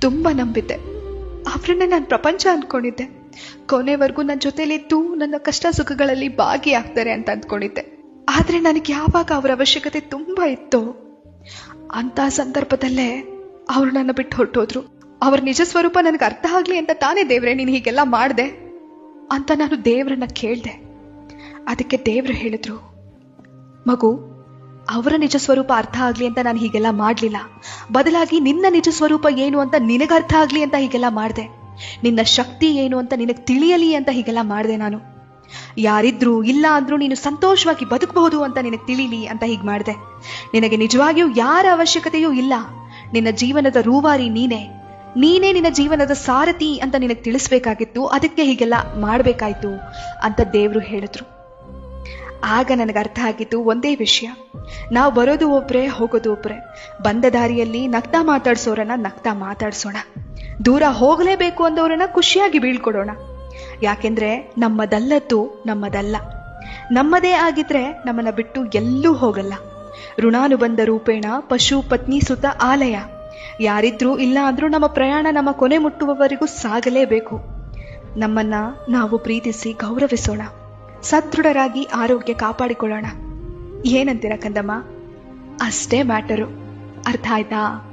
ತುಂಬ ನಂಬಿದ್ದೆ. ಅವರನ್ನೇ ನಾನು ಪ್ರಪಂಚ ಅಂದ್ಕೊಂಡಿದ್ದೆ ಕೊನೆವರೆಗೂ ನನ್ನ ಜೊತೆಲಿದ್ದು ನನ್ನ ಕಷ್ಟ ಸುಖಗಳಲ್ಲಿ ಭಾಗಿಯಾಗ್ತಾರೆ ಅಂತ ಅಂದ್ಕೊಂಡಿದ್ದೆ ಆದರೆ ನನಗೆ ಯಾವಾಗ ಅವರ ಅವಶ್ಯಕತೆ ತುಂಬ ಇತ್ತು, ಅಂತ ಸಂದರ್ಭದಲ್ಲೇ ಅವರು ನನ್ನ ಬಿಟ್ಟು ಹೊರಟೋದ್ರು. ಅವ್ರ ನಿಜ ಸ್ವರೂಪ ನನಗೆ ಅರ್ಥ ಆಗ್ಲಿ ಅಂತ ತಾನೇ ದೇವ್ರೆ, ನೀನು ಹೀಗೆಲ್ಲ ಮಾಡಿದೆ ಅಂತ ನಾನು ದೇವ್ರನ್ನ ಕೇಳಿದೆ. ಅದಕ್ಕೆ ದೇವ್ರು ಹೇಳಿದ್ರು, ಮಗು ಅವರ ನಿಜ ಸ್ವರೂಪ ಅರ್ಥ ಆಗ್ಲಿ ಅಂತ ನಾನು ಹೀಗೆಲ್ಲ ಮಾಡಲಿಲ್ಲ. ಬದಲಾಗಿ ನಿನ್ನ ನಿಜ ಸ್ವರೂಪ ಏನು ಅಂತ ನಿನಗೆ ಅರ್ಥ ಆಗ್ಲಿ ಅಂತ ಹೀಗೆಲ್ಲ ಮಾಡಿದೆ. ನಿನ್ನ ಶಕ್ತಿ ಏನು ಅಂತ ನಿನಗೆ ತಿಳಿಯಲಿ ಅಂತ ಹೀಗೆಲ್ಲ ಮಾಡಿದೆ ನಾನು. ಯಾರಿದ್ರು ಇಲ್ಲ ಅಂದ್ರೂ ನೀನು ಸಂತೋಷವಾಗಿ ಬದುಕಬಹುದು ಅಂತ ನಿನಗೆ ತಿಳಿಲಿ ಅಂತ ಹೀಗೆ ಮಾಡಿದೆ. ನಿನಗೆ ನಿಜವಾಗಿಯೂ ಯಾರ ಅವಶ್ಯಕತೆಯೂ ಇಲ್ಲ. ನಿನ್ನ ಜೀವನದ ರೂವಾರಿ ನೀನೇ. ನೀನೇ ನಿನ್ನ ಜೀವನದ ಸಾರಥಿ ಅಂತ ನಿನಗೆ ತಿಳಿಸ್ಬೇಕಾಗಿತ್ತು. ಅದಕ್ಕೆ ಹೀಗೆಲ್ಲ ಮಾಡಬೇಕಾಯ್ತು ಅಂತ ದೇವರು ಹೇಳಿದ್ರು. ಆಗ ನನಗೆ ಅರ್ಥ ಆಗಿತ್ತು ಒಂದೇ ವಿಷಯ. ನಾವು ಬರೋದು ಒಬ್ರೆ, ಹೋಗೋದು ಒಬ್ರೆ. ಬಂದ ದಾರಿಯಲ್ಲಿ ನಗ್ತಾ ಮಾತಾಡ್ಸೋರನ್ನ ನಗ್ತಾ ಮಾತಾಡ್ಸೋಣ. ದೂರ ಹೋಗಲೇಬೇಕು ಅಂದವರನ್ನ ಖುಷಿಯಾಗಿ ಬೀಳ್ಕೊಡೋಣ. ಯಾಕೆಂದ್ರೆ ನಮ್ಮದಲ್ಲದ್ದು ನಮ್ಮದಲ್ಲ. ನಮ್ಮದೇ ಆಗಿದ್ರೆ ನಮ್ಮನ್ನ ಬಿಟ್ಟು ಎಲ್ಲೂ ಹೋಗಲ್ಲ. ಋಣಾನುಬಂಧ ರೂಪೇಣ, ಪಶು, ಪತ್ನಿ, ಸುತ, ಆಲಯ. ಯಾರಿದ್ರೂ ಇಲ್ಲ ಅಂದ್ರೂ ನಮ್ಮ ಪ್ರಯಾಣ ನಮ್ಮ ಕೊನೆ ಮುಟ್ಟುವವರೆಗೂ ಸಾಗಲೇಬೇಕು. ನಮ್ಮನ್ನ ನಾವು ಪ್ರೀತಿಸಿ ಗೌರವಿಸೋಣ. ಸದೃಢರಾಗಿ ಆರೋಗ್ಯ ಕಾಪಾಡಿಕೊಳ್ಳೋಣ. ಏನಂತೀರ ಕಂದಮ್ಮ? ಅಷ್ಟೇ ಮ್ಯಾಟರು. ಅರ್ಥ ಆಯ್ತಾ?